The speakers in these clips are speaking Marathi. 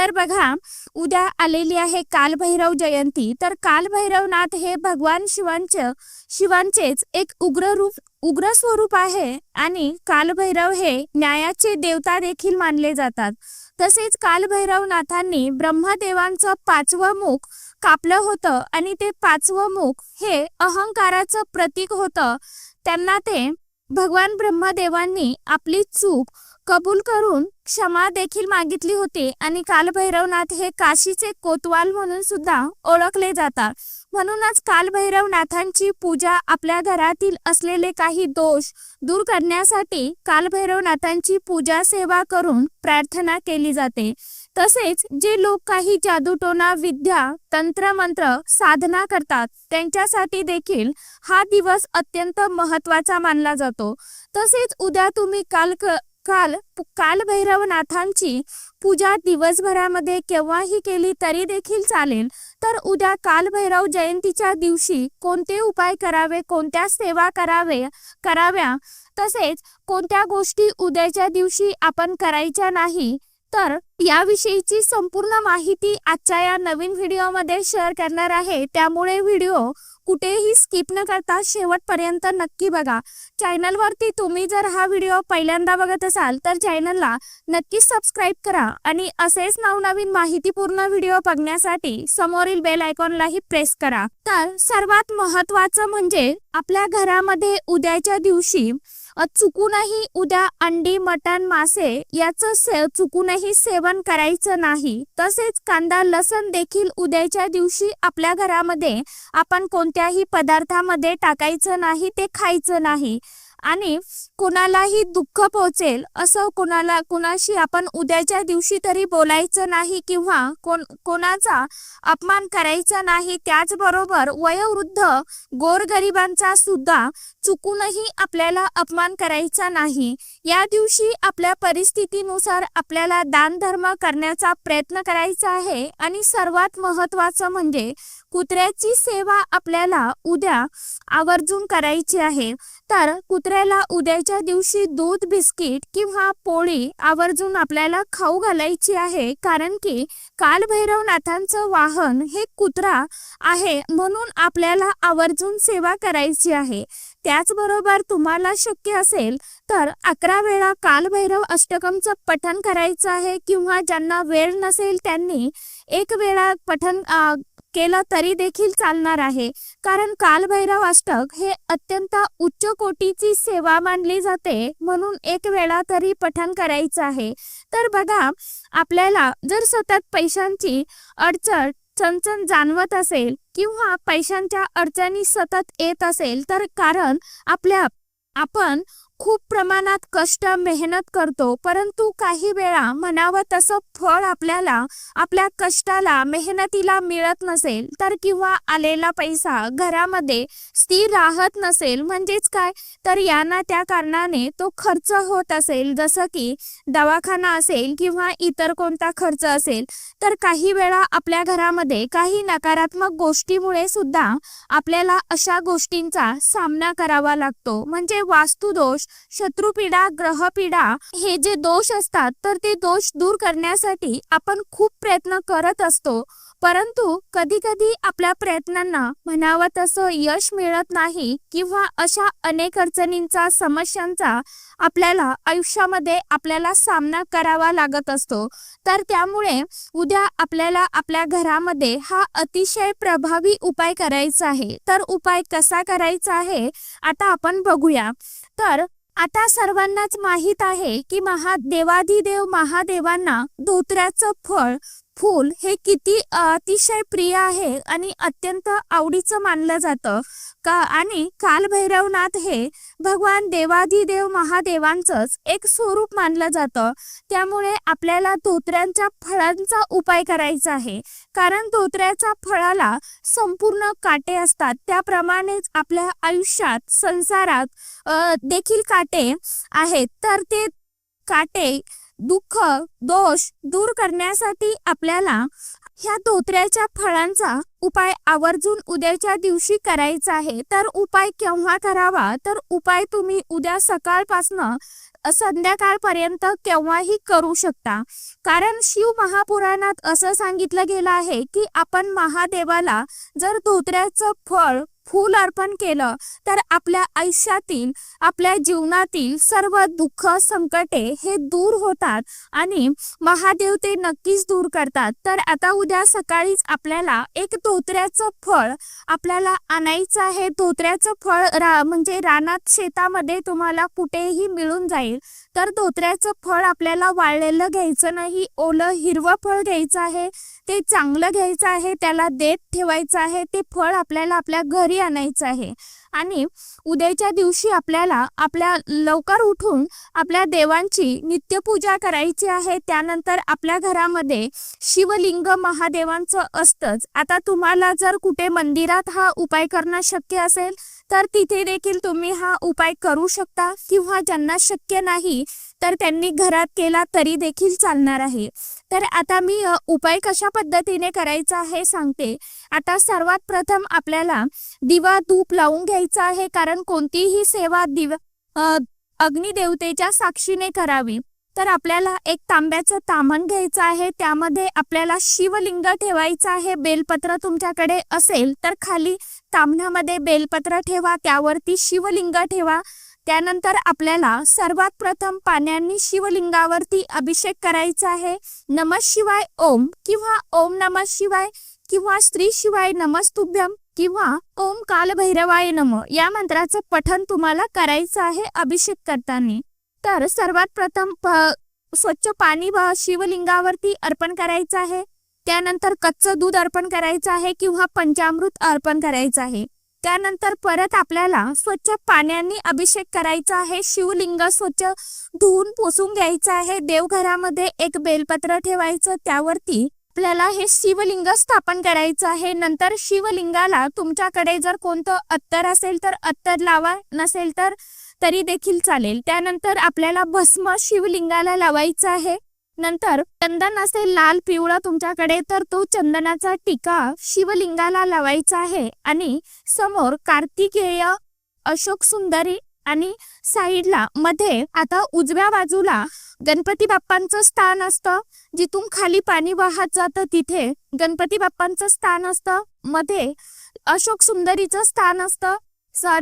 तर बघा उद्या आलेली आहे कालभैरव जयंती. तर कालभैरवनाथ हे भगवान शिवांचे शिवांचेच एक उग्र रूप उग्र स्वरूप आहे आणि कालभैरव हे न्यायाचे देवता देखील मानले जातात. तसेच कालभैरवनाथांनी ब्रह्मदेवांचं पाचवं मुख कापलं होतं आणि ते पाचवं मुख हे अहंकाराचं प्रतीक होतं. त्यांना ते भगवान ब्रह्मदेवांनी आपली चूक कबूल करून क्षमा देखील मागितली होती आणि कालभैरवनाथ हे काशीचे कोतवाल म्हणून सुद्धा ओळखले जातात. म्हणूनच कालभैरवनाथांची पूजा आपल्या घरातील असलेले काही दोष दूर करण्यासाठी कालभैरवनाथांची पूजा सेवा करून प्रार्थना केली जाते. तसेच जे लोक काही जादूटोना विद्या तंत्रमंत्र साधना करतात त्यांच्यासाठी देखील हा दिवस अत्यंत महत्त्वाचा मानला जातो. तसेच उद्या तुम्ही काल काल कालभैरवनाथांची पूजा दिवसभरामध्ये केव्हाही केली तरी देखील चालेल. तर उद्या कालभैरव जयंतीच्या दिवशी कोणते उपाय करावे कोणत्या सेवा करावे कराव्या? तसेच कोणत्या गोष्टी उद्याच्या दिवशी आपण करायच्या नाही? तर याविषयीची संपूर्ण माहिती आजच्या या नवीन व्हिडिओमध्ये शेअर करणार आहे. त्यामुळे व्हिडिओ कुठेही स्किप न करता शेवटपर्यंत नक्की बघा. चॅनलवरती तुम्ही जर हा व्हिडिओ पहिल्यांदा बघत असाल तर चॅनलला नक्की सबस्क्राईब करा आणि असेच नवनवीन माहितीपूर्ण व्हिडिओ बघण्यासाठी समोरील बेल आयकॉनलाही प्रेस करा. तर सर्वात महत्वाचं म्हणजे आपल्या घरामध्ये उद्याच्या दिवशी चुकूनही उद्या अंडी मटण मासे याचं से चुकूनही सेवन करायचं नाही. तसेच कांदा लसण देखील उद्याच्या दिवशी आपल्या घरामध्ये आपण कोणत्याही पदार्थामध्ये टाकायचं नाही ते खायचं नाही. आणि कोणालाही दुःख पोहोचेल असं कोणाला कुणाशी आपण उद्याच्या दिवशी तरी बोलायचं नाही किंवा कोण कोणाचा अपमान करायचा नाही त्याचबरोबर वयोवृद्ध गोरगरिबांचा सुद्धा चुकूनही आपल्याला अपमान करायचा नाही. या दिवशी आपल्या परिस्थितीनुसार आपल्याला दान धर्म करण्याचा प्रयत्न करायचा आहे आणि सर्वात महत्वाचं म्हणजे कुत्र्याची सेवा आपल्याला उद्या आवर्जून करायची आहे. तर कुत्र्याला उद्याच्या दिवशी दूध बिस्किट किंवा पोळी आवर्जून आपल्याला खाऊ घालायची आहे. कारण की कालभैरवनाथांचं वाहन हे कुत्रा आहे म्हणून आपल्याला आवर्जून सेवा करायची आहे. त्याचबरोबर तुम्हाला शक्य असेल तर अकरा वेळा कालभैरव अष्टकमचं पठण करायचं आहे किंवा ज्यांना वेळ नसेल त्यांनी एक वेळा पठण केलं तरी देखील चालणार आहे. कारण कालभैरव अष्टक हे अत्यंत उच्च कोटीची सेवा मानली जाते म्हणून एक वेळा तरी पठण करायचं आहे. तर बघा आपल्याला जर सतत पैशांची अडचण चणचण जाणवत असेल किंवा पैशांच्या अडचणी सतत येत असेल तर कारण आपल्या आपण खूप प्रमाणात कष्ट मेहनत करतो परंतु काही वेळा म्हणावं तसं फळ आपल्याला आपल्या कष्टाला मेहनतीला मिळत नसेल तर किंवा आलेला पैसा घरामध्ये स्थिर राहत नसेल म्हणजेच काय? तर यांना त्या कारणाने तो खर्च होत असेल जसं की दवाखाना असेल किंवा इतर कोणता खर्च असेल तर काही वेळा आपल्या घरामध्ये काही नकारात्मक गोष्टीमुळे सुद्धा आपल्याला अशा गोष्टींचा सामना करावा लागतो. म्हणजे वास्तुदोष शत्रुपीडा ग्रहपीडा हे जे दोष असतात तर ते दोष दूर करण्यासाठी आपण खूप प्रयत्न करत असतो. परंतु कधी कधी आपल्या प्रयत्नांना म्हणावं तसं यश मिळत नाही किंवा अशा अनेक अडचणींचा समस्यांचा आपल्याला आयुष्यामध्ये आपल्याला सामना करावा लागत असतो. तर त्यामुळे उद्या आपल्याला आपल्या घरामध्ये हा अतिशय प्रभावी उपाय करायचा आहे. तर उपाय कसा करायचा आहे आता आपण बघूया. तर आता सर्वांनाच माहीत आहे की महादेवाधिदेव महादेवांना धोत्र्याचं फळ फूल हे किती अतिशय प्रिय आहे आणि अत्यंत आवडीचं मानलं जातं. का? आणि कालभैरवनाथ हे भगवान देवाधिदेव महादेवांचंच एक स्वरूप मानलं जातं. त्यामुळे आपल्याला धोत्र्यांच्या फळांचा उपाय करायचा आहे. कारण धोत्र्याच्या फळाला संपूर्ण काटे असतात. त्याप्रमाणेच आपल्या आयुष्यात संसारात देखील काटे आहेत. तर ते काटे दुःख दोष दूर करण्यासाठी आपल्याला ह्या धोत्र्याच्या फळांचा उपाय आवर्जून उद्याच्या दिवशी करायचा आहे. तर उपाय केव्हा करावा? तर उपाय तुम्ही उद्या सकाळपासनं संध्याकाळपर्यंत केव्हाही करू शकता. कारण शिव महापुराणात असं सांगितलं गेलं आहे की आपण महादेवाला जर धोत्र्याचं फळ फूल अर्पण केलं तर आपल्या आयुष्यातील आपल्या जीवनातील सर्व दुःख संकटे हे दूर होतात आणि महादेव ते नक्कीच दूर करतात. तर आता उद्या सकाळीच आपल्याला एक धोत्र्याचं फळ आपल्याला आणायचं आहे. धोत्र्याचं फळ रा म्हणजे रानात शेतामध्ये तुम्हाला कुठेही मिळून जाईल. तर धोत्र्याचं फळ आपल्याला वाळलेलं घ्यायचं नाही ओलं हिरवं फळ घ्यायचं आहे ते चांगलं घ्यायचं आहे त्याला देत ठेवायचं आहे ते फळ आपल्याला आपल्या घरी आणायचं आहे. आणि उद्याच्या दिवशी आपल्याला आपल्या लवकर उठून आपल्या देवांची नित्यपूजा करायची आहे त्यानंतर आपल्या घरामध्ये शिवलिंग महादेवांचं असतंच. आता तुम्हाला जर कुठे मंदिरात हा उपाय करणं शक्य असेल तर तिथे देखील तुम्ही हा उपाय करू शकता किंवा ज्यांना शक्य नाही तर त्यांनी घरात केला तरी देखील चालणार आहे. तर आता मी उपाय कशा पद्धतीने करायचा हे सांगते. आता सर्वात प्रथम आपल्याला दिवा धूप लावून घ्यायचा आहे कारण कोणतीही सेवा दिव अग्निदेवतेच्या साक्षीने करावी. तर आपल्याला एक तांब्याचं तामण घ्यायचं आहे. त्यामध्ये आपल्याला शिवलिंग ठेवायचं आहे. बेलपत्र तुमच्याकडे असेल तर खाली तांबण्यामध्ये बेलपत्र ठेवा. त्यावरती शिवलिंग ठेवा. त्यानंतर आपल्याला सर्वात प्रथम पाण्याने शिवलिंगावरती अभिषेक करायचा आहे. नम शिवाय ओम किंवा ओम नम शिवाय किंवा स्त्री शिवाय नमस्तुभ्यम किंवा ओम कालभैरवाय नम या मंत्राचं पठण तुम्हाला करायचं आहे अभिषेक करताना. तर सर्वात प्रथम प- स्वच्छ पाणी शिवलिंगावरती अर्पण करायचं आहे. त्यानंतर कच्चं दूध अर्पण करायचं आहे किंवा पंचामृत अर्पण करायचं आहे. त्यानंतर परत आपल्याला स्वच्छ पाण्याने अभिषेक करायचा आहे. शिवलिंग स्वच्छ धुवून पुसून घ्यायचं आहे. देवघरामध्ये एक बेलपत्र ठेवायचं. त्यावरती आपल्याला हे शिवलिंग स्थापन करायचं आहे. नंतर शिवलिंगाला तुमच्याकडे जर कोणतं अत्तर असेल तर अत्तर लावा. नसेल तर तरी देखील चालेल. त्यानंतर आपल्याला भस्म शिवलिंगाला लावायचं आहे. नंतर चंदन असेल लाल पिवळा तुमच्याकडे तर तो चंदनाचा टीका शिवलिंगाला लावायचा आहे. आणि समोर कार्तिकेय अशोक सुंदरी आणि साईडला मध्ये आता उजव्या बाजूला गणपती बाप्पांचं स्थान असतं. जिथून खाली पाणी वाहत जातं तिथे गणपती बाप्पांचं स्थान असतं. मध्ये अशोक सुंदरीचं स्थान असतं.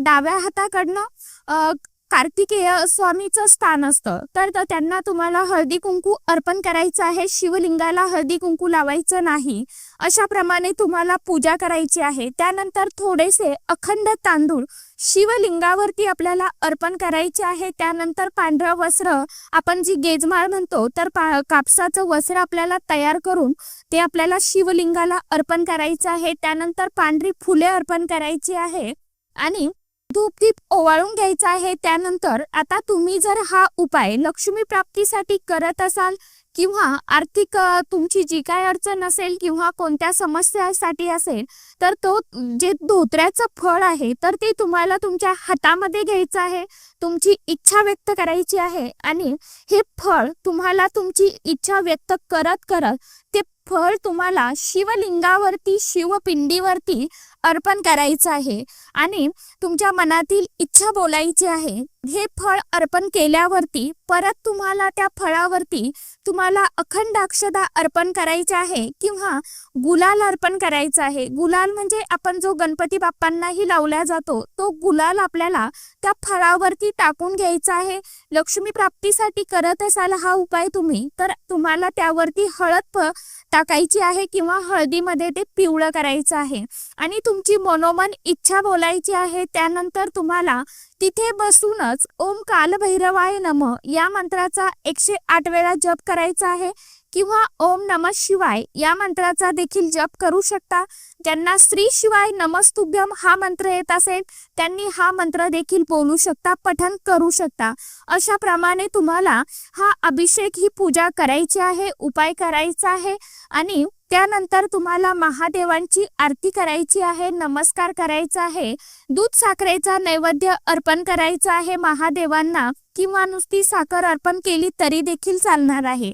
डाव्या हाताकडनं कार्तिकेय स्वामीचं स्थान असतं. तर त्यांना तुम्हाला हळदी कुंकू अर्पण करायचं आहे. शिवलिंगाला हळदी कुंकू लावायचं नाही. अशा प्रमाणे तुम्हाला पूजा करायची आहे. त्यानंतर थोडेसे अखंड तांदूळ शिवलिंगावरती आपल्याला अर्पण करायचे आहे. त्यानंतर पांढरं वस्त्र आपण जी गेजमाळ म्हणतो तर पा कापसाचं वस्त्र आपल्याला तयार करून ते आपल्याला शिवलिंगाला अर्पण करायचं आहे. त्यानंतर पांढरी फुले अर्पण करायची आहे. आणि धूप दीप ओवाळून घ्यायचा आहे. त्यानंतर आता तुम्ही जर हा उपाय लक्ष्मी प्राप्तीसाठी करत असाल किंवा आर्थिक तुमची जी काय अडचण असेल किंवा कोणत्या समस्यासाठी असेल तर तो जे धोत्र्याचं फळ आहे तर ते तुम्हाला तुमच्या हातामध्ये घ्यायचं आहे. तुमची इच्छा व्यक्त करायची आहे आणि हे फळ तुम्हाला तुमची इच्छा व्यक्त करत करत ते फळ तुम्हाला शिवलिंगावरती शिवपिंडीवरती अर्पण करायचं आहे. आणि तुमच्या मनातील इच्छा बोलायची आहे. हे फळ अर्पण केल्यावरती परत तुम्हाला त्या फळावरती तुम्हाला अखंड अक्षदा अर्पण करायचे आहे किंवा गुलाल अर्पण करायचं आहे. गुलाल म्हणजे आपण जो गणपती बाप्पांनाही लावला जातो तो गुलाल आपल्याला त्या फळावरती टाकून घ्यायचा आहे. लक्ष्मी प्राप्तीसाठी करत असाल हा उपाय तुम्ही तर तुम्हाला त्यावरती हळद फळ टाकायची आहे किंवा हळदीमध्ये ते पिवळं करायचं आहे. आणि तुमची मनोमन इच्छा बोलायची आहे त्यानंतर तुम्हाला तिथे बसूनच ओम कालभैरवाय नम या मंत्राचा एकशे आठ वेळा जप करायचा आहे. किंवा ओम नम शिवाय या मंत्राचा देखील जप करू शकता. ज्यांना श्री शिवाय नमस्तुभ्यम हा मंत्र येत असेल त्यांनी हा मंत्र देखील बोलू शकता पठन करू शकता. अशा प्रमाणे तुम्हाला हा अभिषेक ही पूजा करायची आहे उपाय करायचा आहे आणि त्यानंतर तुम्हाला महादेवांची आरती करायची आहे नमस्कार करायचा आहे दूध साखरेचा नैवेद्य अर्पण करायचा आहे महादेवांना किंवा नुसती साखर अर्पण केली तरी देखील चालणार आहे.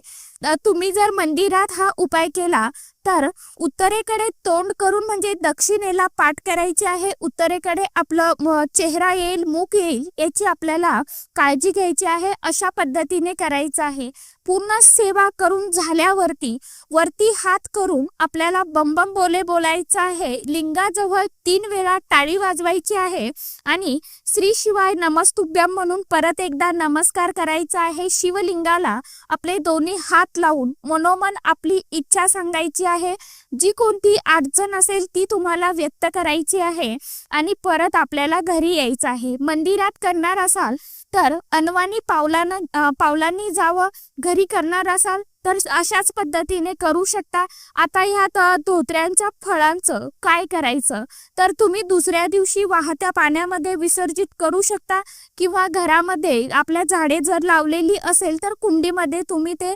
तुम्ही जर मंदिरात हा उपाय केला तर उत्तरेकडे तोंड करून म्हणजे दक्षिणेला पाठ करायची आहे. उत्तरेकडे आपलं चेहरा येईल मुख येईल याची आपल्याला काळजी घ्यायची आहे. अशा पद्धतीने करायचं आहे. पूर्ण सेवा करून झाल्यावरती वरती हात करून आपल्याला बंबम बोले बोलायचं आहे. लिंगाजवळ तीन वेळा टाळी वाजवायची आहे आणि श्री शिवाय नमस्तुभ्यम म्हणून परत एकदा नमस्कार करायचा आहे. शिवलिंगाला आपले दोन्ही हात लावून मनोमन आपली इच्छा सांगायची आहे. जी कोणती अडचण असेल ती तुम्हाला व्यक्त करायची आहे आणि परत आपल्याला घरी यायचं आहे. मंदिरात करणार असाल तर अनवाणी पावलानं पावलांनी जावं घरी करणार असाल तर अशाच पद्धतीने करू शकता. आता ह्यात धोत्र्यांच्या फळांचं काय करायचं? तर तुम्ही दुसऱ्या दिवशी वाहत्या पाण्यामध्ये विसर्जित करू शकता किंवा घरामध्ये आपल्या झाडे जर लावलेली असेल तर कुंडीमध्ये तुम्ही ते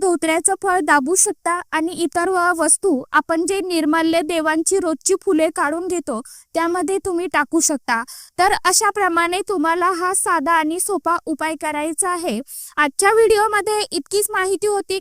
धोत्र्याचं फळ दाबू शकता आणि इतर वस्तू आपण जे निर्माल्य देवांची रोजची फुले काढून घेतो त्यामध्ये तुम्ही टाकू शकता. तर अशा प्रमाणे तुम्हाला हा साधा आणि सोपा उपाय करायचा आहे. आजच्या व्हिडिओमध्ये इतकीच माहिती होती.